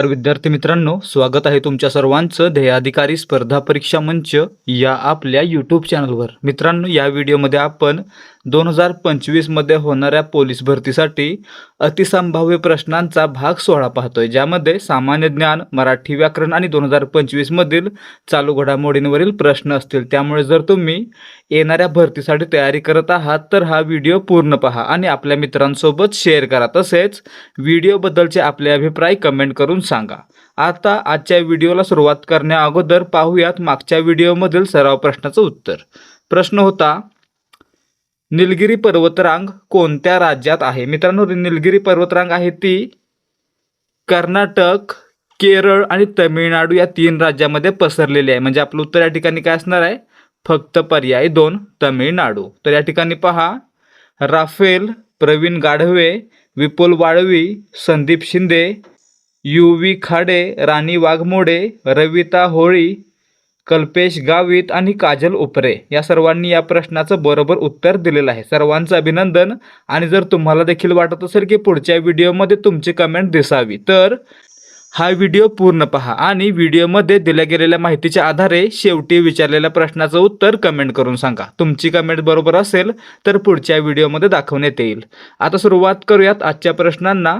तर विद्यार्थी मित्रांनो स्वागत आहे तुमच्या सर्वांचं ध्येयाधिकारी स्पर्धा परीक्षा मंच या आपल्या यूट्यूब चॅनलवर मित्रांनो या व्हिडिओमध्ये आपण दोन हजार पंचवीसमध्ये होणाऱ्या पोलीस भरतीसाठी अतिसंभाव्य प्रश्नांचा भाग सोहळा पाहतोय ज्यामध्ये सामान्य ज्ञान मराठी व्याकरण आणि दोन हजार पंचवीसमधील चालू घडामोडींवरील प्रश्न असतील. त्यामुळे जर तुम्ही येणाऱ्या भरतीसाठी तयारी करत आहात तर हा व्हिडिओ पूर्ण पहा आणि आपल्या मित्रांसोबत शेअर करा. तसेच व्हिडिओबद्दलचे आपले अभिप्राय कमेंट करून सांगा. आता आजच्या व्हिडिओला सुरुवात करण्या अगोदर पाहूयात मागच्या व्हिडिओमधील सराव प्रश्नाचं उत्तर. प्रश्न होता निलगिरी पर्वतरांग कोणत्या राज्यात आहे? मित्रांनो निलगिरी पर्वतरांग आहे ती कर्नाटक केरळ आणि तमिळनाडू या तीन राज्यामध्ये पसरलेली आहे. म्हणजे आपलं उत्तर या ठिकाणी काय असणार आहे? फक्त पर्याय दोन तमिळनाडू. तर या ठिकाणी पहा Rafale Pravin Gadhave Vipul Walvi Sandeep Shinde U V Khade Rani Waghmode Ravita Holi Kalpesh Gavit आणि काजल उपरे या सर्वांनी या प्रश्नाचं बरोबर उत्तर दिलेलं आहे. सर्वांचं अभिनंदन. आणि जर तुम्हाला देखील वाटत असेल की पुढच्या व्हिडिओमध्ये तुमची कमेंट दिसावी तर हा व्हिडिओ पूर्ण पहा. आणि व्हिडिओमध्ये दिल्या गेलेल्या माहितीच्या आधारे शेवटी विचारलेल्या प्रश्नाचं उत्तर कमेंट करून सांगा. तुमची कमेंट बरोबर असेल तर पुढच्या व्हिडिओमध्ये दाखवण्यात येईल. आता सुरुवात करूयात आजच्या प्रश्नांना.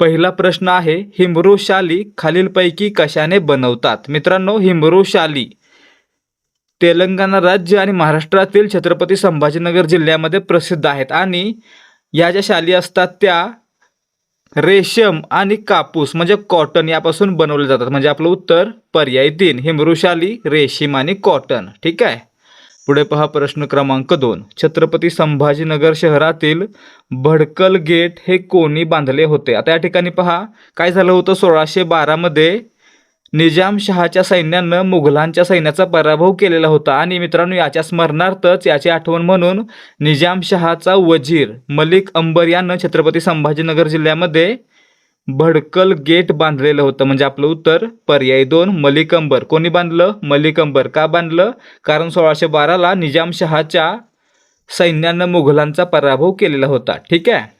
पहिला प्रश्न आहे हिमरू शाली खालीलपैकी कशाने बनवतात? मित्रांनो हिमरू शाली तेलंगणा राज्य आणि महाराष्ट्रातील छत्रपती संभाजीनगर जिल्ह्यामध्ये प्रसिद्ध आहेत आणि या ज्या शाली असतात त्या रेशम आणि कापूस म्हणजे कॉटन यापासून बनवले जातात. म्हणजे आपलं उत्तर पर्याय तीन हिमरुशाली रेशीम आणि कॉटन. ठीक आहे? पुढे पहा प्रश्न क्रमांक दोन. छत्रपती संभाजीनगर शहरातील भडकल गेट हे कोणी बांधले होते? आता या ठिकाणी पहा काय झालं होतं? सोळाशे बारामध्ये निजामशहाच्या सैन्यानं मुघलांच्या सैन्याचा पराभव केलेला होता. आणि मित्रांनो याच्या स्मरणार्थच याची आठवण म्हणून निजामशहाचा वजीर मलिक अंबर यानं छत्रपती संभाजीनगर जिल्ह्यामध्ये भडकल गेट बांधलेलं होतं. म्हणजे आपलं उत्तर पर्याय दोन मलिकंबर. कोणी बांधलं? मलिकंबर. का बांधलं? कारण सोळाशे बाराला निजामशहाच्या सैन्यानं मुघलांचा पराभव केलेला होता. ठीक आहे?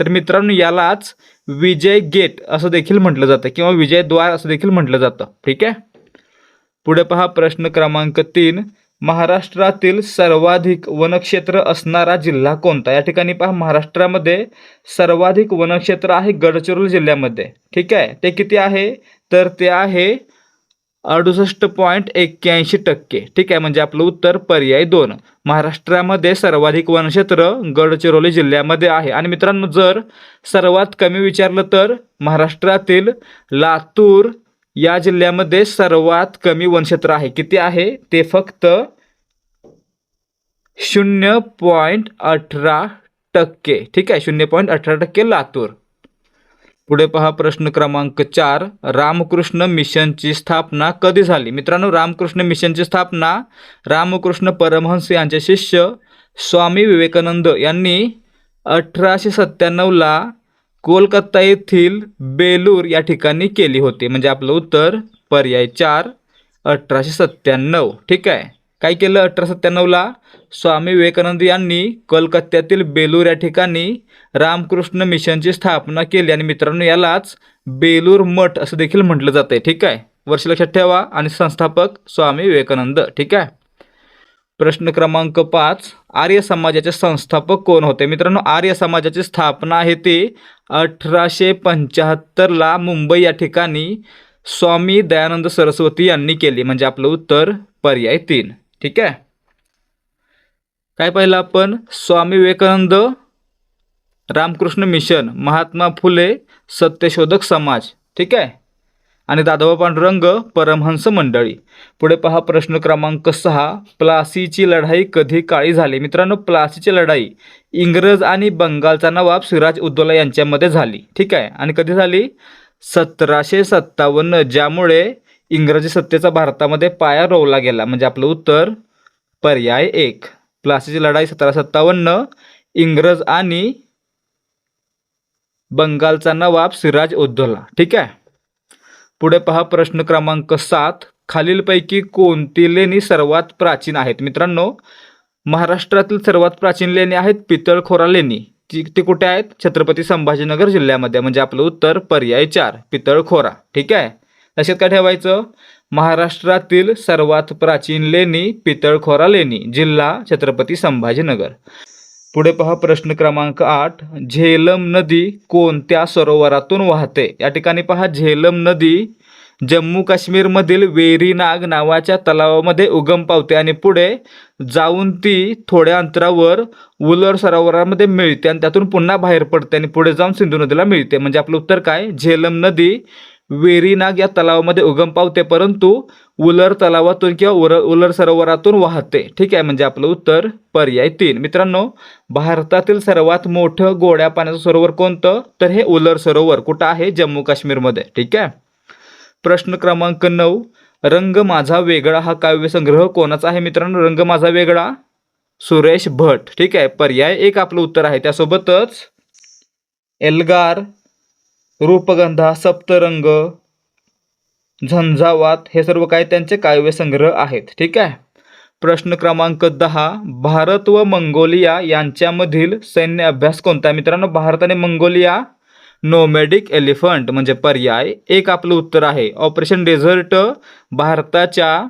तर मित्रांनो यालाच विजय गेट असं देखील म्हटलं जातं किंवा विजयद्वार असं देखील म्हटलं जातं. ठीक आहे? पुढे पहा प्रश्न क्रमांक तीन. महाराष्ट्रातील सर्वाधिक वनक्षेत्र असणारा जिल्हा कोणता? या ठिकाणी पहा महाराष्ट्रामध्ये सर्वाधिक वनक्षेत्र आहे गडचिरोली जिल्ह्यामध्ये. ठीक आहे? ते किती आहे? तर ते आहे अडुसष्ट पॉईंट एक्क्याऐंशी टक्के. ठीक आहे? म्हणजे आपलं उत्तर पर्याय दोन. महाराष्ट्रामध्ये सर्वाधिक वनक्षेत्र गडचिरोली जिल्ह्यामध्ये आहे. आणि मित्रांनो जर सर्वात कमी विचारलं तर महाराष्ट्रातील लातूर या जिल्ह्यामध्ये सर्वात कमी वनक्षेत्र आहे. किती आहे? ते फक्त शून्य पॉईंट अठरा टक्के. ठीक आहे? शून्य पॉईंट अठरा टक्के लातूर. पुढे पहा प्रश्न क्रमांक चार. रामकृष्ण मिशनची स्थापना कधी झाली? मित्रांनो रामकृष्ण मिशनची स्थापना रामकृष्ण परमहंस यांचे शिष्य स्वामी विवेकानंद यांनी अठराशे सत्त्याण्णवला कोलकाता येथील बेलूर या ठिकाणी केली होती. म्हणजे आपलं उत्तर पर्याय चार अठराशे सत्त्याण्णव. ठीक आहे? काय केलं अठरा सत्त्याण्णवला स्वामी विवेकानंद यांनी कोलकात्यातील बेलूर या ठिकाणी रामकृष्ण मिशनची स्थापना केली. आणि मित्रांनो यालाच बेलूर मठ असं देखील म्हटलं जातं ठीक आहे? वर्ष लक्षात ठेवा. आणि संस्थापक स्वामी विवेकानंद. ठीक आहे? प्रश्न क्रमांक पाच. आर्य समाजाचे संस्थापक कोण होते? मित्रांनो आर्य समाजाची स्थापना आहे ती अठराशे पंच्याहत्तरला मुंबई या ठिकाणी स्वामी दयानंद सरस्वती यांनी केली. म्हणजे आपलं उत्तर पर्याय तीन. ठीक आहे? काय पाहिलं आपण? स्वामी विवेकानंद रामकृष्ण मिशन महात्मा फुले सत्यशोधक समाज. ठीक आहे? आणि दादोबा पांडुरंग परमहंस मंडळी. पुढे पहा प्रश्न क्रमांक सहा. प्लासीची लढाई कधी काळी झाली? मित्रांनो प्लासीची लढाई इंग्रज आणि बंगालचा नवाब सिराज उद्दौला यांच्यामध्ये झाली. ठीक आहे? आणि कधी झाली? सतराशे सत्तावन्न ज्यामुळे इंग्रजी सत्तेचा भारतामध्ये पाया रोवला गेला. म्हणजे आपलं उत्तर पर्याय एक. प्लासीची लढाई सतरा सत्तावन्न इंग्रज आणि बंगालचा नवाब सिराज उद्दौला. ठीक आहे? पुढे पहा प्रश्न क्रमांक सात. खालीलपैकी कोणती लेणी सर्वात प्राचीन आहेत? मित्रांनो महाराष्ट्रातील सर्वात प्राचीन लेणी आहेत पितळखोरा लेणी. ती ती कुठे आहेत? छत्रपती संभाजीनगर जिल्ह्यामध्ये. म्हणजे आपलं उत्तर पर्याय चार पितळखोरा. ठीक आहे? लक्षात काय ठेवायचं? महाराष्ट्रातील सर्वात प्राचीन लेणी पितळखोरा लेणी जिल्हा छत्रपती संभाजीनगर. पुढे पहा प्रश्न क्रमांक आठ. झेलम नदी कोणत्या सरोवरातून वाहते? या ठिकाणी पहा झेलम नदी जम्मू काश्मीरमधील वेरीनाग नावाच्या तलावामध्ये उगम पावते आणि पुढे जाऊन ती थोड्या अंतरावर उलर सरोवरामध्ये मिळते आणि त्यातून पुन्हा बाहेर पडते आणि पुढे जाऊन सिंधू नदीला मिळते. म्हणजे आपलं उत्तर काय? झेलम नदी वेरीनाग या तलावामध्ये उगम पावते परंतु उलर तलावातून किंवा उर उलर सरोवरातून वाहते. ठीक आहे म्हणजे आपलं उत्तर पर्याय तीन. मित्रांनो भारतातील सर्वात मोठं गोड्या पाण्याचं सरोवर कोणतं? तर हे उलर सरोवर कुठं आहे? जम्मू काश्मीरमध्ये. ठीक आहे? प्रश्न क्रमांक नऊ. रंग माझा वेगळा हा काव्यसंग्रह कोणाचा आहे मित्रांनो? रंग माझा वेगळा? सुरेश भट. ठीक आहे पर्याय एक आपलं उत्तर आहे. त्यासोबतच एल्गार रूपगंधा सप्तरंग झंझावात हे सर्व काय त्यांचे काव्यसंग्रह आहेत. ठीक आहे? प्रश्न क्रमांक दहा. भारत व मंगोलिया यांच्यामधील सैन्य अभ्यास कोणता? आहे? मित्रांनो भारत आणि मंगोलिया नोमॅडिक एलिफंट म्हणजे पर्याय. एक आपलं उत्तर आहे. ऑपरेशन डेझर्ट भारताच्या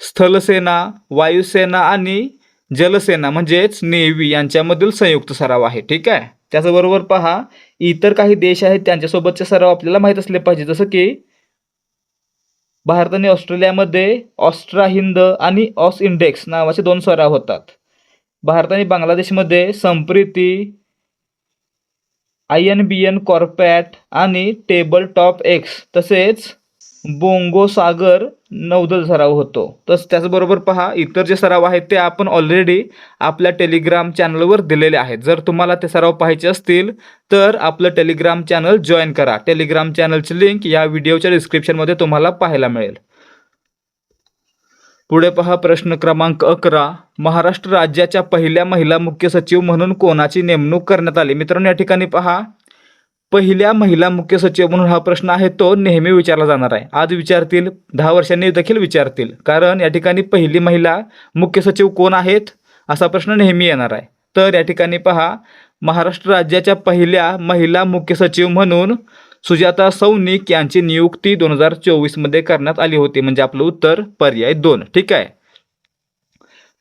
स्थलसेना वायुसेना आणि जलसेना म्हणजेच नेव्ही यांच्यामधील संयुक्त सराव आहे. ठीक आहे? त्याचबरोबर पहा इतर काही देश आहेत त्यांच्यासोबतचे सराव आपल्याला माहीत असले पाहिजे. जसं की भारत आणि ऑस्ट्रेलियामध्ये ऑस्ट्रा हिंद आणि ऑस इंडेक्स नावाचे दोन सराव होतात. भारत आणि बांगलादेशमध्ये Sampriti I N B N CORPAT आणि टेबल टॉप एक्स तसेच बोंगो सागर नौदल सराव होतो. तस त्याचबरोबर पहा इतर जे सराव आहेत ते आपण ऑलरेडी आपल्या टेलिग्राम चॅनलवर दिलेले आहेत. जर तुम्हाला ते सराव पाहायचे असतील तर आपलं टेलिग्राम चॅनल जॉईन करा. टेलिग्राम चॅनलची लिंक या व्हिडिओच्या डिस्क्रिप्शनमध्ये तुम्हाला पाहायला मिळेल. पुढे पहा प्रश्न क्रमांक अकरा. महाराष्ट्र राज्याच्या पहिल्या महिला मुख्य सचिव म्हणून कोणाची नेमणूक करण्यात आली? मित्रांनो या ठिकाणी पहा. पहिल्या महिला मुख्य सचिव म्हणून हा प्रश्न आहे तो नेहमी विचारला जाणार आहे. आज विचारतील दहा वर्षांनी देखील विचारतील. कारण या ठिकाणी पहिली महिला मुख्य सचिव कोण आहेत असा प्रश्न नेहमी येणार आहे. तर या ठिकाणी पहा महाराष्ट्र राज्याच्या पहिल्या महिला मुख्य सचिव म्हणून सुजाता सौनिक यांची नियुक्ती दोन हजार चोवीसमध्ये करण्यात आली होती. म्हणजे आपलं उत्तर पर्याय दोन. ठीक आहे?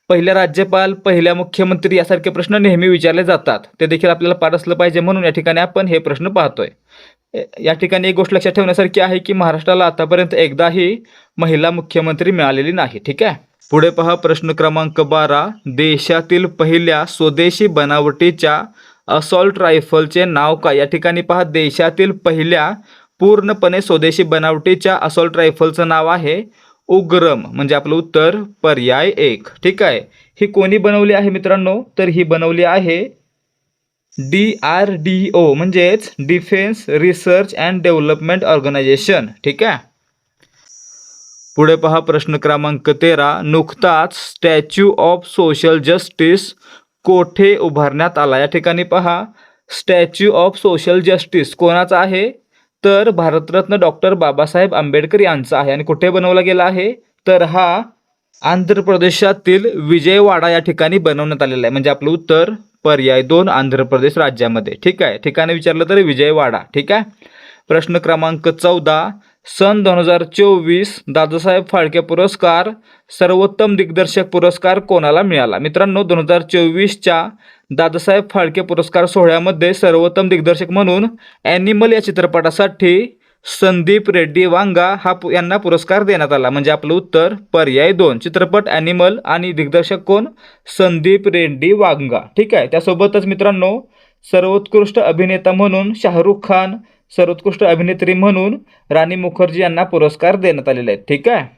पहिल्या राज्यपाल पहिल्या मुख्यमंत्री यासारखे प्रश्न नेहमी विचारले जातात. ते देखील आपल्याला पाठ असलं पाहिजे म्हणून या ठिकाणी आपण हे प्रश्न पाहतोय. या ठिकाणी एक गोष्ट लक्षात ठेवण्यासारखी आहे की महाराष्ट्राला आतापर्यंत एकदाही महिला मुख्यमंत्री मिळालेली नाही ठीक आहे? पुढे पहा प्रश्न क्रमांक बारा. देशातील पहिल्या स्वदेशी बनावटीच्या असॉल्ट रायफलचे नाव काय? या ठिकाणी पहा देशातील पहिल्या पूर्णपणे स्वदेशी बनावटीच्या असॉल्ट रायफलचं नाव आहे उग्रम म्हणजे आपलं उत्तर पर्याय एक. ठीक आहे? ही कोणी बनवली आहे मित्रांनो? तर ही बनवली आहे डी आर डी ओ म्हणजेच defence research and development organisation ठीक आहे? पुढे पहा प्रश्न क्रमांक तेरा. नुकताच स्टॅच्यू ऑफ सोशल जस्टिस कोठे उभारण्यात आला? या ठिकाणी पहा. स्टॅच्यू ऑफ सोशल जस्टिस कोणाचा आहे? तर भारतरत्न डॉक्टर बाबासाहेब आंबेडकर यांचा आहे. आणि कुठे बनवला गेला आहे? तर हा आंध्र प्रदेशातील विजयवाडा या ठिकाणी बनवण्यात आलेला आहे. म्हणजे आपलं उत्तर पर्याय दोन आंध्र प्रदेश राज्यामध्ये. ठीक आहे? ठिकाणी विचारलं तर विजयवाडा. ठीक आहे? प्रश्न क्रमांक चौदा. सन दोन हजार चोवीस दादासाहेब फाळके पुरस्कार सर्वोत्तम दिग्दर्शक पुरस्कार कोणाला मिळाला? मित्रांनो दोन हजार चोवीसच्या दादासाहेब फाळके पुरस्कार सोहळ्यामध्ये सर्वोत्तम दिग्दर्शक म्हणून ॲनिमल या चित्रपटासाठी संदीप रेड्डी वांगा हा पु- यांना पुरस्कार देण्यात आला. म्हणजे आपलं उत्तर पर्याय दोन. चित्रपट ॲनिमल आणि दिग्दर्शक कोण? संदीप रेड्डी वांगा. ठीक आहे? त्यासोबतच मित्रांनो सर्वोत्कृष्ट अभिनेता म्हणून शाहरुख खान सर्वोत्कृष्ट अभिनेत्री म्हणून राणी मुखर्जी यांना पुरस्कार देण्यात आलेले आहेत. ठीक आहे?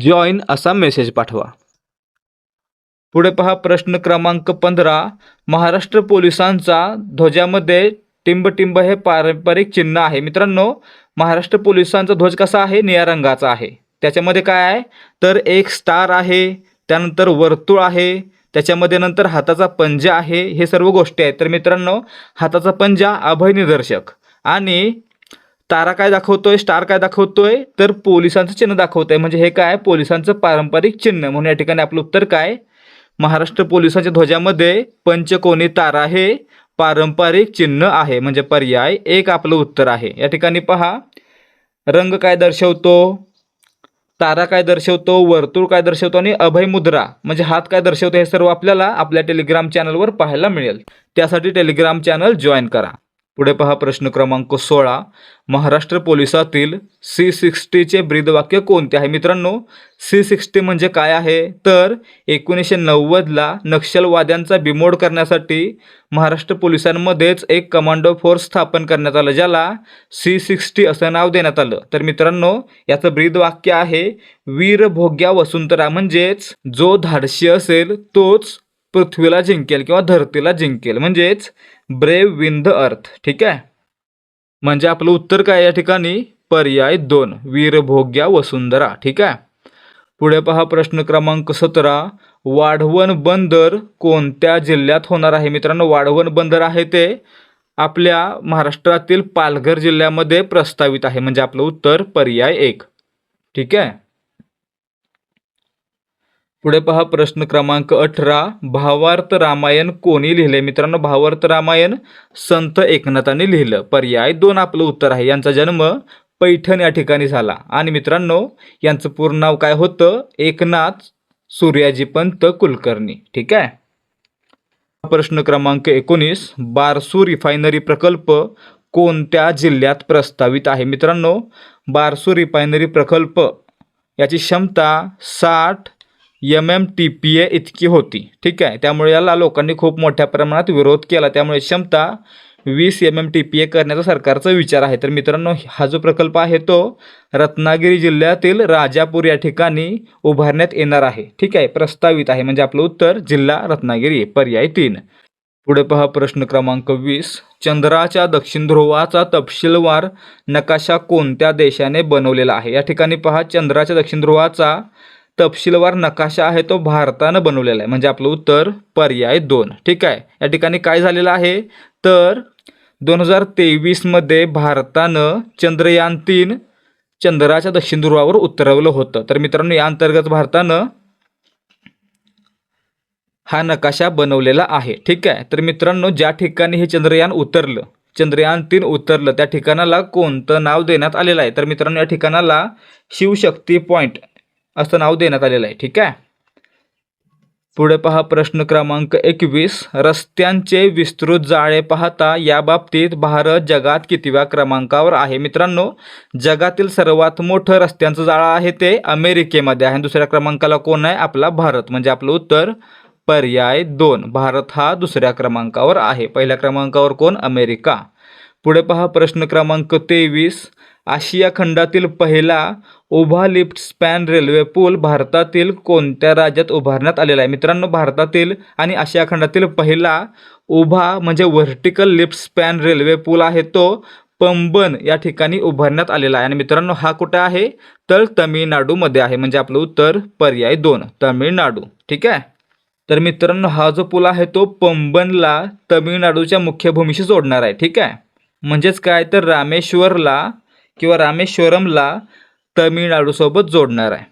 जॉईन असा मेसेज पाठवा. पुढे पहा प्रश्न क्रमांक पंधरा. महाराष्ट्र पोलिसांचा ध्वजामध्ये टिंबटिंब हे पारंपरिक चिन्ह आहे. मित्रांनो महाराष्ट्र पोलिसांचा ध्वज कसा आहे? निळ्या रंगाचा आहे. त्याच्यामध्ये काय आहे? तर एक स्टार आहे त्यानंतर वर्तुळ आहे त्याच्यामध्ये नंतर हाताचा पंजा आहे. हे सर्व गोष्टी आहेत. तर मित्रांनो हाताचा पंजा अभय निदर्शक आणि तारा काय दाखवतोय स्टार काय दाखवतोय तर पोलिसांचं चिन्ह दाखवतोय. म्हणजे हे काय? पोलिसांचं पारंपरिक चिन्ह. म्हणून या ठिकाणी आपलं उत्तर काय? महाराष्ट्र पोलिसांच्या ध्वजामध्ये पंचकोनी तारा हे पारंपरिक चिन्ह आहे. म्हणजे पर्याय एक आपलं उत्तर आहे. या ठिकाणी पहा. रंग काय दर्शवतो? तारा काय दर्शवतो? वर्तुळ काय दर्शवतो? आणि अभय मुद्रा. म्हणजे हात काय दर्शवतो? हे सर्व आपल्याला आपल्या टेलिग्राम चॅनलवर पाहायला मिळेल. त्यासाठी टेलिग्राम चॅनल जॉईन करा. पुढे पहा प्रश्न क्रमांक सोळा. महाराष्ट्र पोलिसातील सी सिक्स्टीचे ब्रीदवाक्य कोणते आहे? मित्रांनो सी सिक्स्टी म्हणजे काय आहे? तर एकोणीसशे नव्वदला नक्षलवाद्यांचा बिमोड करण्यासाठी महाराष्ट्र पोलिसांमध्येच एक कमांडो फोर्स स्थापन करण्यात आलं ज्याला सी सिक्स्टी असं नाव देण्यात आलं. तर मित्रांनो याचं ब्रीदवाक्य आहे वीर भोग्या वसुंधरा म्हणजेच जो धाडशी असेल तोच पृथ्वीला जिंकेल किंवा धरतीला जिंकेल. म्हणजेच ब्रेव विन द अर्थ ठीक आहे? म्हणजे आपलं उत्तर काय या ठिकाणी? पर्याय दोन वीरभोग्या वसुंधरा ठीक आहे? पुढे पहा प्रश्न क्रमांक सतरा. वाढवण बंदर कोणत्या जिल्ह्यात होणार आहे? मित्रांनो वाढवण बंदर आहे ते आपल्या महाराष्ट्रातील पालघर जिल्ह्यामध्ये प्रस्तावित आहे. म्हणजे आपलं उत्तर पर्याय एक ठीक आहे? पुढे पहा प्रश्न क्रमांक अठरा. भावार्थ रामायण कोणी लिहिले? मित्रांनो भावार्थ रामायण संत एकनाथाने लिहिलं. पर्याय दोन आपलं उत्तर आहे. यांचा जन्म पैठण या ठिकाणी झाला. आणि मित्रांनो यांचं पूर्ण नाव काय होतं? एकनाथ सूर्याजी पंत कुलकर्णी. ठीक आहे? प्रश्न क्रमांक एकोणीस. बारसू रिफायनरी प्रकल्प कोणत्या जिल्ह्यात प्रस्तावित आहे? मित्रांनो बारसू रिफायनरी प्रकल्प याची क्षमता साठ M M T P A इतकी होती. ठीक आहे? त्यामुळे याला लोकांनी खूप मोठ्या प्रमाणात विरोध केला. त्यामुळे क्षमता वीस M M T P A करण्याचा सरकारचा विचार आहे. तर मित्रांनो हा जो प्रकल्प आहे तो रत्नागिरी जिल्ह्यातील राजापूर या ठिकाणी उभारण्यात येणार आहे. ठीक आहे? प्रस्तावित आहे. म्हणजे आपलं उत्तर जिल्हा रत्नागिरी. पर्याय तीन. पुढे पहा प्रश्न क्रमांक वीस. चंद्राच्या दक्षिण ध्रुवाचा तपशीलवार नकाशा कोणत्या देशाने बनवलेला आहे? या ठिकाणी पहा. चंद्राच्या दक्षिण ध्रुवाचा तपशीलवार नकाशा आहे तो भारतानं बनवलेला आहे. म्हणजे आपलं उत्तर पर्याय दोन. ठीक आहे? या ठिकाणी काय झालेलं आहे? तर दोन हजार तेवीसमध्ये भारतानं चंद्रयान तीन चंद्राच्या दक्षिण ध्रुवावर उतरवलं होतं. तर मित्रांनो या अंतर्गत भारतानं हा नकाशा बनवलेला आहे. ठीक आहे? तर मित्रांनो ज्या ठिकाणी हे चंद्रयान उतरलं चंद्रयान तीन उतरलं त्या ठिकाणाला कोणतं नाव देण्यात आलेलं आहे? तर मित्रांनो या ठिकाणाला शिवशक्ती पॉईंट असं नाव देण्यात आलेलं आहे. ठीक आहे? पुढे पहा प्रश्न क्रमांक एकवीस. रस्त्यांचे विस्तृत जाळे पाहता या बाबतीत भारत जगात कितव्या क्रमांकावर आहे? मित्रांनो जगातील सर्वात मोठं रस्त्यांचं जाळं आहे ते अमेरिकेमध्ये आहे. दुसऱ्या क्रमांकाला कोण आहे? आपला भारत. म्हणजे आपलं उत्तर पर्याय दोन. भारत हा दुसऱ्या क्रमांकावर आहे. पहिल्या क्रमांकावर कोण? अमेरिका. पुढे पहा प्रश्न क्रमांक तेवीस. आशिया खंडातील पहिला उभा लिफ्ट स्पॅन रेल्वे पूल भारतातील कोणत्या राज्यात उभारण्यात आलेला आहे? मित्रांनो भारतातील आणि आशिया खंडातील पहिला उभा म्हणजे व्हर्टिकल लिफ्ट स्पॅन रेल्वे पूल आहे. तो पंबन या ठिकाणी उभारण्यात आलेला आहे. आणि मित्रांनो हा कुठे आहे? तर तमिळनाडूमध्ये आहे. म्हणजे आपलं उत्तर पर्याय दोन तमिळनाडू. ठीक आहे? तर मित्रांनो हा जो पूल आहे तो पंबनला तमिळनाडूच्या मुख्य भूमीशी जोडणार आहे. ठीक आहे? म्हणजेच काय? तर रामेश्वरला किंवा रामेश्वरमला तमिळनाडूसोबत जोडणार आहे.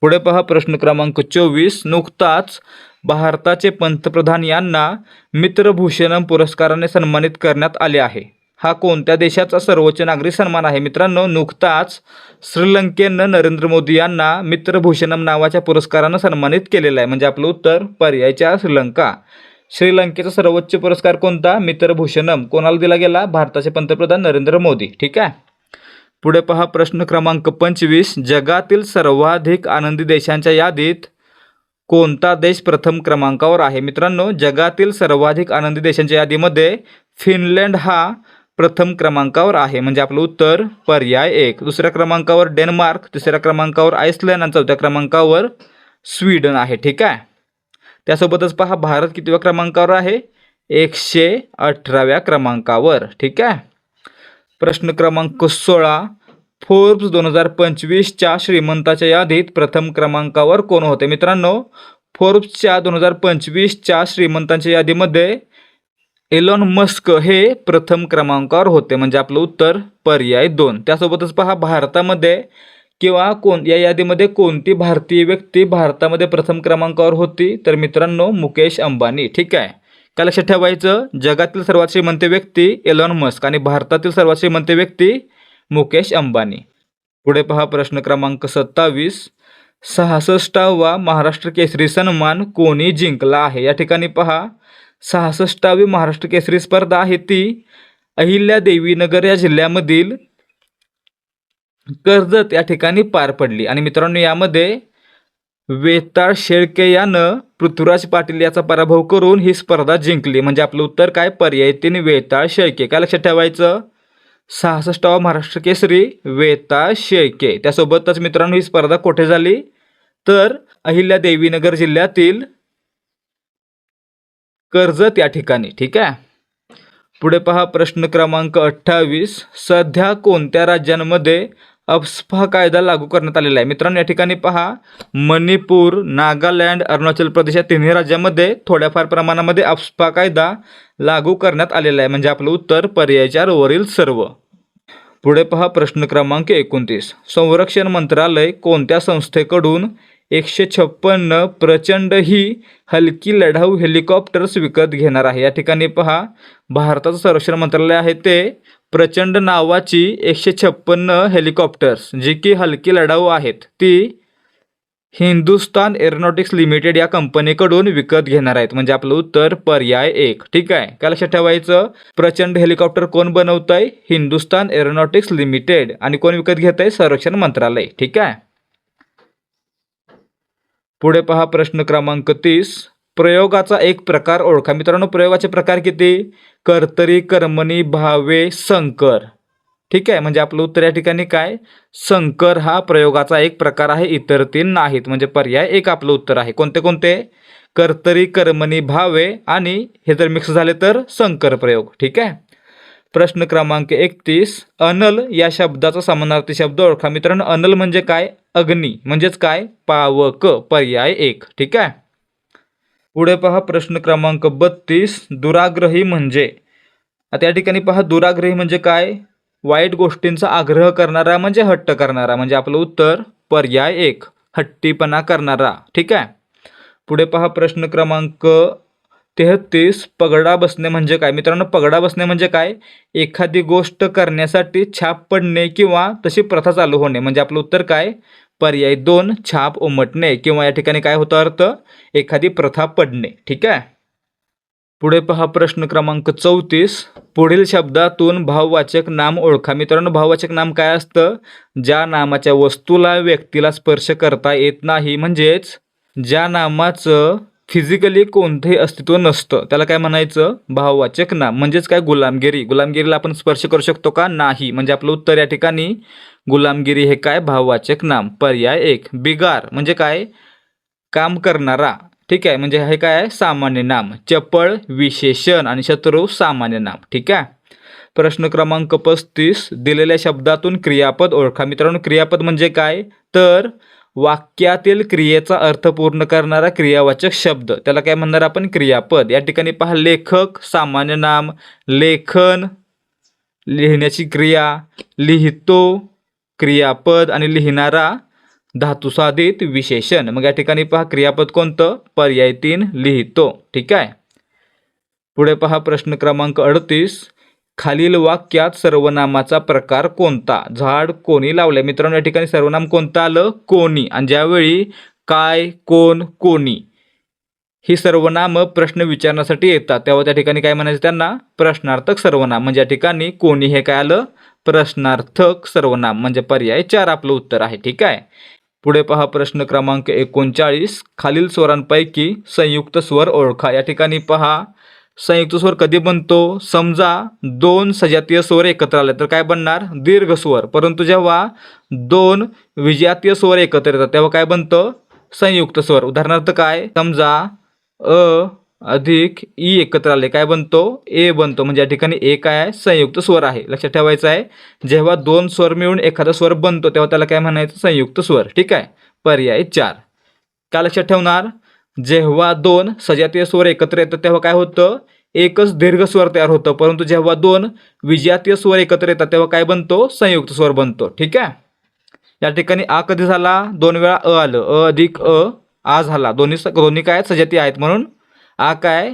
पुढे पहा प्रश्न क्रमांक चोवीस. नुकताच भारताचे पंतप्रधान यांना मित्रभूषणम पुरस्काराने सन्मानित करण्यात आले आहे. हा कोणत्या देशाचा सर्वोच्च नागरी सन्मान आहे? मित्रांनो नुकताच श्रीलंकेनं नरेंद्र मोदी यांना मित्रभूषणम नावाच्या पुरस्कारानं सन्मानित केलेलं आहे. म्हणजे आपलं उत्तर पर्यायच्या श्रीलंका. श्रीलंकेचा सर्वोच्च पुरस्कार कोणता? मित्रभूषणम. कोणाला दिला गेला? भारताचे पंतप्रधान नरेंद्र मोदी. ठीक आहे? पुढे पहा प्रश्न क्रमांक पंचवीस. जगातील सर्वाधिक आनंदी देशांच्या यादीत कोणता देश प्रथम क्रमांकावर आहे? मित्रांनो जगातील सर्वाधिक आनंदी देशांच्या यादीमध्ये फिनलँड हा प्रथम क्रमांकावर आहे. म्हणजे आपलं उत्तर पर्याय एक. दुसऱ्या क्रमांकावर डेन्मार्क तिसऱ्या क्रमांकावर आइसलँड आणि चौथ्या क्रमांकावर स्वीडन आहे. ठीक आहे? त्यासोबतच पहा भारत कितव्या क्रमांकावर आहे? एकशे अठराव्या क्रमांकावर. ठीक आहे? प्रश्न क्रमांक सोळा फोर्ब्स दोन हजार पंचवीसच्या श्रीमंताच्या यादीत प्रथम क्रमांकावर कोण होते? मित्रांनो फोर्ब्सच्या दोन हजार पंचवीसच्या श्रीमंतांच्या यादीमध्ये एलॉन मस्क हे प्रथम क्रमांकावर होते. म्हणजे आपलं उत्तर पर्याय दोन. त्यासोबतच पहा भारतामध्ये किंवा कोण या यादीमध्ये कोणती भारतीय व्यक्ती भारतामध्ये प्रथम क्रमांकावर होती? तर मित्रांनो मुकेश अंबानी. ठीक आहे. काय लक्षात ठेवायचं? जगातील सर्वात श्रीमंत व्यक्ती एलॉन मस्क आणि भारतातील सर्वात श्रीमंत व्यक्ती मुकेश अंबानी. पुढे पहा प्रश्न क्रमांक सत्तावीस. सहासष्टावा महाराष्ट्र केसरी सन्मान कोणी जिंकला आहे? या ठिकाणी पहा. सहासष्टावी महाराष्ट्र केसरी स्पर्धा आहे ती अहिल्यादेवीनगर या जिल्ह्यामधील कर्जत या ठिकाणी पार पडली. आणि मित्रांनो यामध्ये वेताळ शेळके यानं पृथ्वीराज पाटील याचा पराभव करून ही स्पर्धा जिंकली. म्हणजे आपलं उत्तर काय? पर्याय तीन वेताळ शेळके. काय लक्षात ठेवायचं? सहासष्टावा महाराष्ट्र केसरी वेताळ शेळके. त्यासोबतच मित्रांनो ही स्पर्धा कुठे झाली? तर अहिल्यादेवीनगर जिल्ह्यातील कर्जत या ठिकाणी. ठीक आहे? पुढे पहा प्रश्न क्रमांक अठ्ठावीस. सध्या कोणत्या राज्यांमध्ये अफस्फा कायदा लागू करण्यात आलेला आहे. मित्रांनो या ठिकाणी पहा मणिपूर नागालँड अरुणाचल प्रदेश या तिन्ही राज्यामध्ये थोड्याफार प्रमाणामध्ये अफस्फा कायदा लागू करण्यात आलेला आहे. म्हणजे आपलं उत्तर पर्यायच्या वरील सर्व. पुढे पहा प्रश्न क्रमांक एकोणतीस. संरक्षण मंत्रालय कोणत्या संस्थेकडून एकशे छप्पन्न प्रचंड ही हलकी लढाऊ हेलिकॉप्टर्स विकत घेणार आहे? या ठिकाणी पहा भारताचं संरक्षण मंत्रालय आहे ते प्रचंड नावाची एकशे छप्पन्न हेलिकॉप्टर्स जी की हलकी लढाऊ आहेत ती हिंदुस्तान एरोनॉटिक्स लिमिटेड या कंपनीकडून विकत घेणार आहेत. म्हणजे आपलं उत्तर पर्याय एक. ठीक आहे? काय लक्षात ठेवायचं? प्रचंड हेलिकॉप्टर कोण बनवत आहे हिंदुस्तान एरोनॉटिक्स लिमिटेड. आणि कोण विकत घेत आहे संरक्षण मंत्रालय. ठीक आहे? पुढे पहा प्रश्न क्रमांक तीस. प्रयोगाचा एक प्रकार ओळखा. मित्रांनो प्रयोगाचे प्रकार किती? कर्तरी कर्मणी भावे संकर. ठीक आहे? म्हणजे आपलं उत्तर या ठिकाणी काय? संकर हा प्रयोगाचा एक प्रकार आहे इतर तीन नाहीत. म्हणजे पर्याय एक आपलं उत्तर आहे. कोणते कोणते? कर्तरी कर्मणी भावे आणि हे जर मिक्स झाले तर संकर प्रयोग. ठीक आहे? प्रश्न क्रमांक एकतीस. अनल या शब्दाचा समानार्थी शब्द ओळखा. मित्रांनो अनल म्हणजे काय? अग्नी. म्हणजेच काय? पावक. पर्याय एक. ठीक आहे? पुढे पहा प्रश्न क्रमांक बत्तीस दुराग्रही म्हणजे. आता या ठिकाणी पहा दुराग्रही म्हणजे काय? वाईट गोष्टींचा आग्रह करणारा म्हणजे हट्ट करणारा म्हणजे आपलं उत्तर पर्याय एक हट्टीपणा करणारा. ठीक आहे? पुढे पहा प्रश्न क्रमांक तेहतीस पगडा बसणे म्हणजे काय? मित्रांनो पगडा बसणे म्हणजे काय? एखादी गोष्ट करण्यासाठी छाप पडणे किंवा तशी प्रथा चालू होणे म्हणजे आपलं उत्तर काय? पर्याय दोन छाप उमटणे किंवा या ठिकाणी काय होतं अर्थ? एखादी प्रथा पडणे. ठीक आहे? पुढे पहा प्रश्न क्रमांक चौतीस. पुढील शब्दातून भाववाचक नाम ओळखा. मित्रांनो भाववाचक नाम काय असतं? ज्या नामाच्या वस्तूला व्यक्तीला स्पर्श करता येत नाही. म्हणजेच ज्या नामाचं फिजिकली कोणतंही अस्तित्व नसतं. त्याला काय म्हणायचं? भाववाचक नाम. म्हणजेच काय? गुलामगिरी. गुलामगिरीला आपण स्पर्श करू शकतो का? नाही. म्हणजे आपलं उत्तर या ठिकाणी गुलामगिरी हे काय? भाववाचक नाम. पर्याय एक. बिगार. म्हणजे काय? काम करणारा. ठीक आहे? म्हणजे हे काय? आहे सामान्य नाम. चपळ विशेषण आणि शत्रू सामान्य नाम. ठीक आहे? प्रश्न क्रमांक पस्तीस. दिलेल्या शब्दातून क्रियापद ओळखा. मित्रांनो क्रियापद म्हणजे काय? तर वाक्यातील क्रियेचा अर्थ पूर्ण करणारा क्रियावाचक शब्द. त्याला काय म्हणणार आपण? क्रियापद. या ठिकाणी पहा लेखक सामान्य नाम लेखन लिहिण्याची क्रिया लिहितो क्रियापद आणि लिहिणारा धातुसाधित विशेषण. मग या ठिकाणी पहा क्रियापद कोणतं? पर्याय तीन लिहितो. ठीक आहे? पुढे पहा प्रश्न क्रमांक अडतीस. खालील वाक्यात सर्वनामाचा प्रकार कोणता? झाड कोणी लावले मित्रांनो या ठिकाणी सर्वनाम कोणतं आलं? कोणी. आणि ज्यावेळी काय कोण कोणी. ही सर्वनाम प्रश्न विचारण्यासाठी येतात. तेव्हा त्या ठिकाणी काय म्हणायचं त्यांना? प्रश्नार्थक सर्वनाम. म्हणजे या ठिकाणी कोणी हे काय आलं? प्रश्नार्थक सर्वनाम. म्हणजे पर्याय चार आपलं उत्तर आहे. ठीक आहे? पुढे पहा प्रश्न क्रमांक एकोणचाळीस. खालील स्वरांपैकी संयुक्त स्वर ओळखा. या ठिकाणी पहा. संयुक्त स्वर कधी बनतो? समजा दोन सजातीय स्वर एकत्र आले तर काय बनणार? दीर्घ स्वर. परंतु जेव्हा दोन विजातीय स्वर एकत्र येतात तेव्हा काय बनतं? संयुक्त स्वर. उदाहरणार्थ काय? समजा अ अधिक ई एकत्र आले. काय बनतो? ए बनतो. म्हणजे या ठिकाणी ए काय आहे? संयुक्त स्वर आहे. लक्षात ठेवायचं आहे. जेव्हा दोन स्वर मिळून एखादा स्वर बनतो तेव्हा त्याला काय म्हणायचं? संयुक्त स्वर. ठीक आहे? पर्याय चार. काय लक्षात ठेवणार? जेव्हा दोन सजातीय स्वर एकत्र येतात तेव्हा काय होतं? एकच दीर्घ स्वर तयार होतं. परंतु जेव्हा दोन विजातीय स्वर एकत्र येतात तेव्हा काय बनतो? संयुक्त स्वर बनतो. ठीक आहे? या ठिकाणी आ कधी झाला? दोन वेळा अ आलं. अ अधिक अ आ झाला दोन्ही स- दोन्ही काय सजाती आहेत म्हणून. आ काय?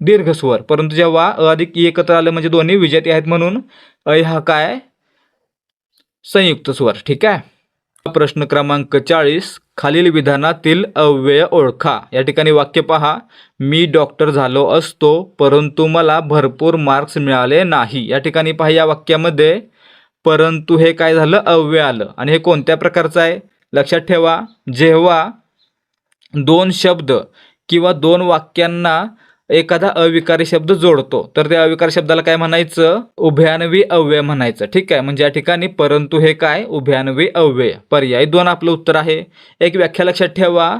दीर्घ स्वर. परंतु जेव्हा अ अधिक ई एकत्र आलं म्हणजे दोन्ही विजाती आहेत म्हणून अय हा काय? संयुक्त स्वर. ठीक आहे? प्रश्न क्रमांक चाळीस. खालील विधानातील अव्यय ओळखा. या ठिकाणी वाक्य पहा. मी डॉक्टर झालो असतो परंतु मला भरपूर मार्क्स मिळाले नाही. या ठिकाणी पहा या वाक्यामध्ये. परंतु हे काय झालं? अव्यय आलं. आणि हे कोणत्या प्रकारचं आहे? लक्षात ठेवा. जेव्हा दोन शब्द किंवा दोन वाक्यांना एखादा अविकारी शब्द जोडतो. तर त्या अविकारी शब्दाला काय म्हणायचं? उभयान्वी अव्यय म्हणायचं. ठीक आहे? म्हणजे या ठिकाणी परंतु हे काय? उभयान्वी अव्यय. पर्याय दोन आपलं उत्तर आहे. एक व्याख्या लक्षात ठेवा.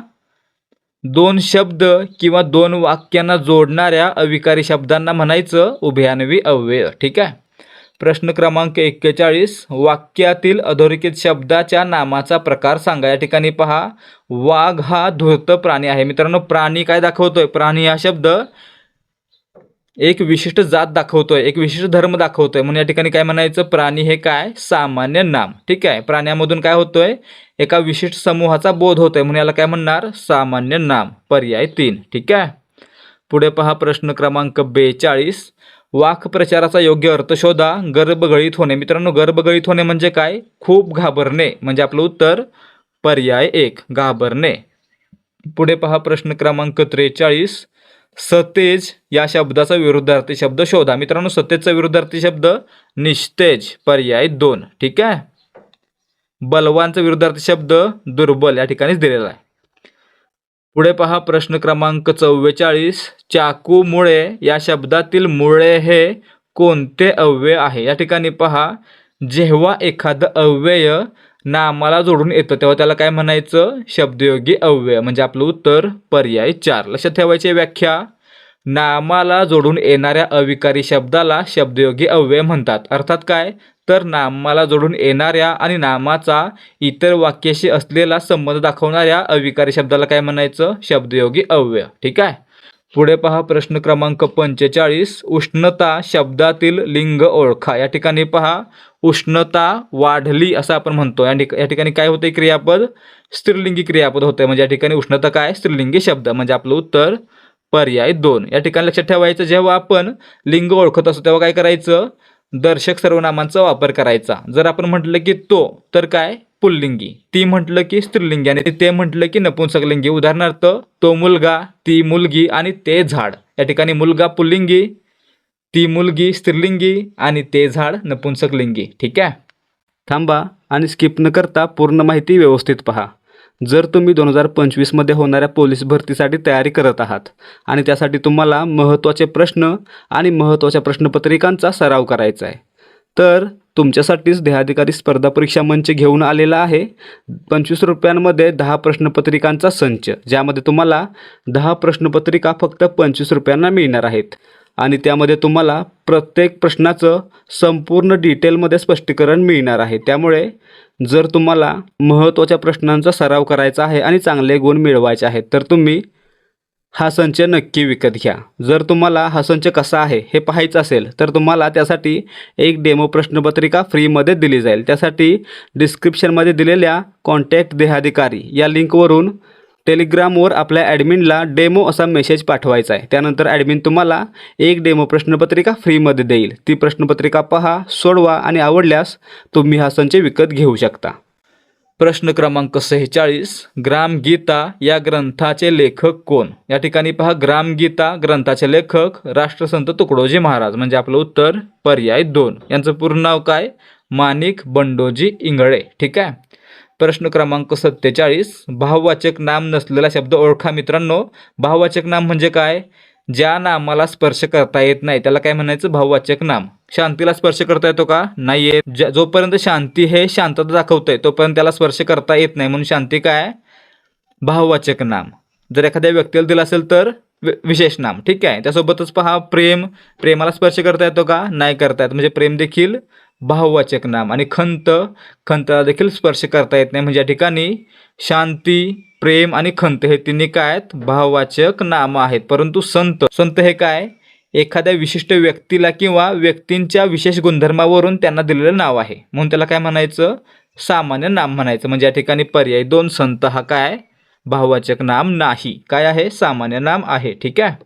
दोन शब्द किंवा दोन वाक्यांना जोडणाऱ्या अविकारी शब्दांना म्हणायचं उभयान्वी अव्यय. ठीक आहे? प्रश्न क्रमांक एक्केचाळीस वाक्यातील अधोरेखित शब्दाच्या नामाचा प्रकार सांगा. या ठिकाणी पहा. वाघ हा धूर्त प्राणी आहे. मित्रांनो प्राणी काय दाखवतोय? प्राणी हा शब्द एक विशिष्ट जात दाखवतोय एक विशिष्ट धर्म दाखवतोय. म्हणून या ठिकाणी काय म्हणायचं? प्राणी हे काय? सामान्य नाम. ठीक आहे? प्राण्यामधून काय होतोय? एका विशिष्ट समूहाचा बोध होतोय. म्हणून याला काय म्हणणार? सामान्य नाम. पर्याय तीन. ठीक आहे? पुढे पहा प्रश्न क्रमांक बेचाळीस. वाक प्रचाराचा योग्य अर्थ शोधा. गर्भगळीत होणे. मित्रांनो गर्भगळीत होणे म्हणजे काय? खूप घाबरणे. म्हणजे आपलं उत्तर पर्याय एक घाबरणे. पुढे पहा प्रश्न क्रमांक त्रेचाळीस. सतेज या शब्दाचा विरुद्धार्थी शब्द शोधा. मित्रांनो सतेजचा विरुद्धार्थी शब्द निस्तेज पर्याय दोन. ठीक आहे? बलवानचा विरुद्धार्थी शब्द दुर्बल या ठिकाणीच दिलेला आहे. पुढे पहा प्रश्न क्रमांक चव्वेचाळीस. चाकूमुळे या शब्दातील मुळे हे कोणते अव्यय आहे? या ठिकाणी पहा जेव्हा एखादं अव्यय नामाला जोडून येतं तेव्हा त्याला काय म्हणायचं? शब्दयोगी अव्यय म्हणजे आपलं उत्तर पर्याय चार. लक्षात ठेवायची व्याख्या. नामाला जोडून येणाऱ्या अविकारी शब्दाला शब्दयोगी अव्यय म्हणतात. अर्थात काय? तर नामाला जोडून येणाऱ्या आणि नामाचा इतर वाक्याशी असलेला संबंध दाखवणाऱ्या अविकारी शब्दाला काय म्हणायचं? शब्दयोगी अव्यय. ठीक आहे? पुढे पहा प्रश्न क्रमांक पंचेचाळीस. उष्णता शब्दातील लिंग ओळखा. या ठिकाणी पहा उष्णता वाढली असं आपण म्हणतो या या ठिकाणी काय होते क्रियापद? स्त्रीलिंगी क्रियापद होते म्हणजे या ठिकाणी उष्णता काय? स्त्रीलिंगी शब्द. म्हणजे आपलं उत्तर पर्याय दोन. या ठिकाणी लक्षात ठेवायचं जेव्हा आपण लिंग ओळखत असतो तेव्हा काय करायचं? दर्शक सर्वनामांचा वापर करायचा. जर आपण म्हटलं की तो तर काय? पुल्लिंगी. ती म्हटलं की स्त्रीलिंगी आणि ते म्हटलं की नपुंसकलिंगी. उदाहरणार्थ तो मुलगा ती मुलगी आणि ते झाड. या ठिकाणी मुलगा पुल्लिंगी ती मुलगी स्त्रीलिंगी आणि ते झाड नपुंसकलिंगी. ठीक आहे? थांबा आणि स्किप न करता पूर्ण माहिती व्यवस्थित पहा. जर तुम्ही दोन हजार पंचवीसमध्ये होणाऱ्या पोलीस भरतीसाठी तयारी करत आहात आणि त्यासाठी तुम्हाला महत्त्वाचे प्रश्न आणि महत्त्वाच्या प्रश्नपत्रिकांचा सराव करायचा आहे तर तुमच्यासाठीच देहाधिकारी स्पर्धा परीक्षा मंच घेऊन आलेला आहे. पंचवीस रुपयांमध्ये दहा प्रश्नपत्रिकांचा संच ज्यामध्ये तुम्हाला दहा प्रश्नपत्रिका फक्त पंचवीस रुपयांना मिळणार आहेत. आणि त्यामध्ये तुम्हाला प्रत्येक प्रश्नाचं संपूर्ण डिटेलमध्ये स्पष्टीकरण मिळणार आहे. त्यामुळे जर तुम्हाला महत्त्वाच्या प्रश्नांचा सराव करायचा आहे आणि चांगले गुण मिळवायचे आहेत तर तुम्ही हा संच नक्की विकत घ्या. जर तुम्हाला हा संच कसा आहे हे पाहायचं असेल तर तुम्हाला त्यासाठी एक डेमो प्रश्नपत्रिका फ्रीमध्ये दिली जाईल. त्यासाठी डिस्क्रिप्शनमध्ये दिलेल्या कॉन्टॅक्ट देहाधिकारी या लिंकवरून टेलिग्रामवर आपल्या ॲडमिनला डेमो असा मेसेज पाठवायचा आहे. त्यानंतर ॲडमिन तुम्हाला एक डेमो प्रश्नपत्रिका फ्रीमध्ये देईल. ती प्रश्नपत्रिका पहा सोडवा आणि आवडल्यास तुम्ही हा संच विकत घेऊ शकता. प्रश्न क्रमांक सेहेचाळीस ग्रामगीता या ग्रंथाचे लेखक कोण? या ठिकाणी पहा ग्रामगीता ग्रंथाचे लेखक राष्ट्रसंत तुकडोजी महाराज. म्हणजे आपलं उत्तर पर्याय दोन. यांचं पूर्ण नाव काय? माणिक बंडोजी इंगळे. ठीक आहे? प्रश्न क्रमांक सत्तेचाळीस. भाववाचक नाम नसलेला शब्द ओळखा मित्रांनो. भाववाचक नाम म्हणजे काय? ज्या नामाला स्पर्श करता येत नाही. त्याला काय म्हणायचं? भाववाचक नाम. शांतीला स्पर्श करता येतो का? नाही येत. ज्या- जोपर्यंत शांती हे शांतता दाखवतंय तोपर्यंत त्याला स्पर्श करता येत नाही. म्हणून शांती काय? भाववाचक नाम. जर एखाद्या व्यक्तीला दिलं असेल तर? विशेष नाम ठीक आहे? त्यासोबतच पहा प्रेम प्रेमाला स्पर्श करता येतो का? नाही करता येत. म्हणजे प्रेम देखील भाववाचक नाम आणि खंत खंताला देखील स्पर्श करता येत नाही. म्हणजे या ठिकाणी शांती प्रेम आणि खंत हे तिन्ही काय आहेत? भाववाचक नाम आहेत. परंतु संत संत हे काय? एखाद्या विशिष्ट व्यक्तीला किंवा व्यक्तींच्या विशेष गुणधर्मावरून त्यांना दिलेलं नाव आहे. म्हणून त्याला काय म्हणायचं? सामान्य नाम म्हणायचं. म्हणजे या ठिकाणी पर्याय दोन संत हा काय? भाववाचक नाम नाही. काय आहे? सामान्य नाम आहे. ठीक आहे?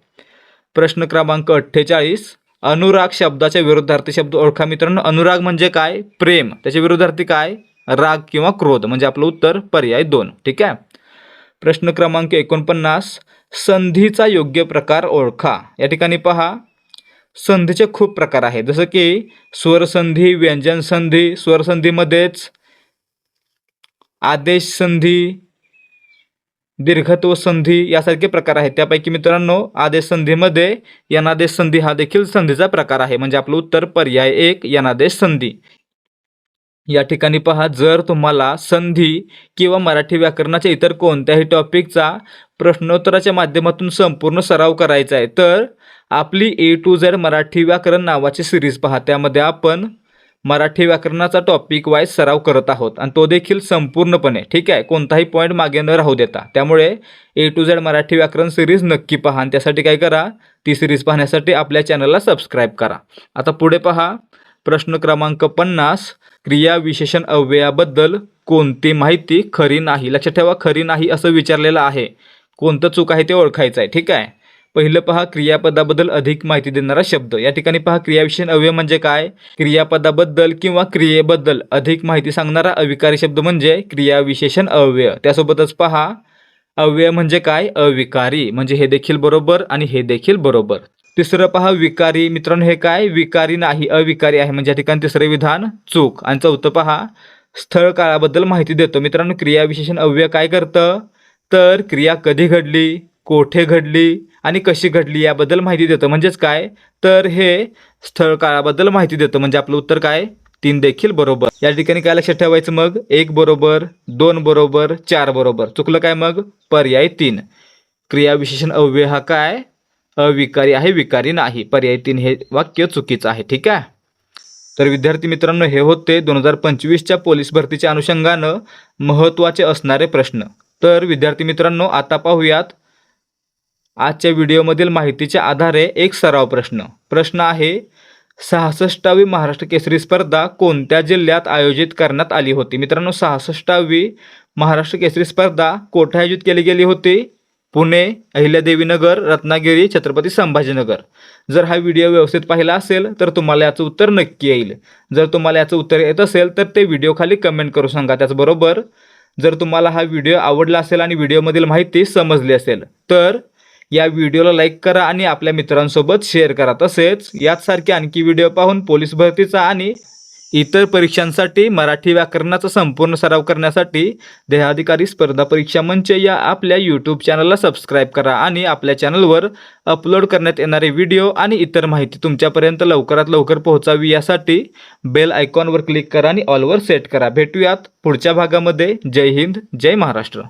प्रश्न क्रमांक अठ्ठेचाळीस. अनुराग शब्दाच्या विरुद्धार्थी शब्द ओळखा मित्रांनो. अनुराग म्हणजे काय? प्रेम. त्याच्या विरुद्धार्थी काय? राग किंवा क्रोध. म्हणजे आपलं उत्तर पर्याय दोन. ठीक आहे? प्रश्न क्रमांक एकोणपन्नास. संधीचा योग्य प्रकार ओळखा. या ठिकाणी पहा. संधीचे खूप प्रकार आहेत. जसं की स्वरसंधी व्यंजन संधी स्वरसंधीमध्येच आदेश संधी दीर्घत्व संधी यासारखे प्रकार आहेत. त्यापैकी मित्रांनो आदेश संधीमध्ये यनादेश संधी हा देखील संधीचा प्रकार आहे. म्हणजे आपलं उत्तर पर्याय एक यनादेश संधी. या ठिकाणी पहा जर तुम्हाला संधी किंवा मराठी व्याकरणाच्या इतर कोणत्याही टॉपिकचा प्रश्नोत्तराच्या माध्यमातून संपूर्ण सराव करायचा आहे तर आपली ए टू झेड मराठी व्याकरण नावाची सिरीज पहा. त्यामध्ये आपण मराठी व्याकरणाचा टॉपिक वाईज सराव करत आहोत. आणि तो देखील संपूर्णपणे ठीक आहे? कोणताही पॉईंट मागे न राहू देता. त्यामुळे ए टू झेड मराठी व्याकरण सिरीज नक्की पहा. आणि त्यासाठी काय करा? ती सिरीज पाहण्यासाठी आपल्या चॅनलला सबस्क्राईब करा. आता पुढे पहा. प्रश्न क्रमांक पन्नास. क्रिया विशेषण अव्ययाबद्दल कोणती माहिती खरी नाही? लक्षात ठेवा खरी नाही असं विचारलेलं आहे. कोणतं चूक आहे ते ओळखायचं आहे ठीक आहे? पहिलं पहा क्रियापदाबद्दल अधिक माहिती देणारा शब्द. या ठिकाणी पहा क्रियाविशेषण अव्यय म्हणजे काय? क्रियापदाबद्दल किंवा क्रियेबद्दल अधिक माहिती सांगणारा अविकारी शब्द म्हणजे क्रियाविशेषण अव्यय त्यासोबतच पहा अव्यय म्हणजे काय? अविकारी. म्हणजे हे देखील बरोबर आणि हे देखील बरोबर. तिसरं पहा विकारी. मित्रांनो हे काय? विकारी नाही अविकारी आहे. म्हणजे या ठिकाणी तिसरे विधान चूक. आणि चौथं पहा स्थळ काळाबद्दल माहिती देतो. मित्रांनो क्रियाविशेषण अव्यय काय करतं? तर क्रिया कधी घडली? कोठे घडली? आणि कशी घडली याबद्दल माहिती देतं. म्हणजेच काय? तर हे स्थळ काळाबद्दल माहिती देतं. म्हणजे आपलं उत्तर काय? तीन देखील बरोबर. या ठिकाणी काय लक्षात ठेवायचं मग? एक बरोबर दोन बरोबर चार बरोबर. चुकलं काय मग? पर्याय तीन. क्रियाविशेषण अव्यय हा काय? अविकारी आहे विकारी नाही. पर्याय तीन हे वाक्य चुकीचं आहे. ठीक आहे? तर विद्यार्थी मित्रांनो हे होते दोन हजार पंचवीसच्या पोलीस भरतीच्या अनुषंगानं महत्त्वाचे असणारे प्रश्न. तर विद्यार्थी मित्रांनो आता पाहूयात आजच्या व्हिडिओमधील माहितीच्या आधारे एक सराव प्रश्न. प्रश्न आहे सहासष्टावी महाराष्ट्र केसरी स्पर्धा कोणत्या जिल्ह्यात आयोजित करण्यात आली होती? मित्रांनो सहासष्टावी महाराष्ट्र केसरी स्पर्धा कोठे आयोजित केली गेली होती? पुणे अहिल्यादेवीनगर रत्नागिरी छत्रपती संभाजीनगर. जर हा व्हिडिओ व्यवस्थित पाहिला असेल तर तुम्हाला याचं उत्तर नक्की येईल. जर तुम्हाला याचं उत्तर येत असेल तर ते व्हिडिओ खाली कमेंट करू सांगा. त्याचबरोबर जर तुम्हाला हा व्हिडिओ आवडला असेल आणि व्हिडिओमधील माहिती समजली असेल तर या व्हिडिओला लाईक करा आणि आपल्या मित्रांसोबत शेअर करा. तसेच याचसारखे आणखी व्हिडिओ पाहून पोलीस भरतीचा आणि इतर परीक्षांसाठी मराठी व्याकरणाचा संपूर्ण सराव करण्यासाठी देहाधिकारी स्पर्धा परीक्षा मंच या आपल्या यूट्यूब चॅनलला सबस्क्राईब करा आणि आपल्या चॅनलवर अपलोड करण्यात येणारे व्हिडिओ आणि इतर माहिती तुमच्यापर्यंत लवकरात लवकर पोहोचावी यासाठी बेल आयकॉनवर क्लिक करा आणि ऑलवर सेट करा. भेटूयात पुढच्या भागामध्ये. जय हिंद जय महाराष्ट्र.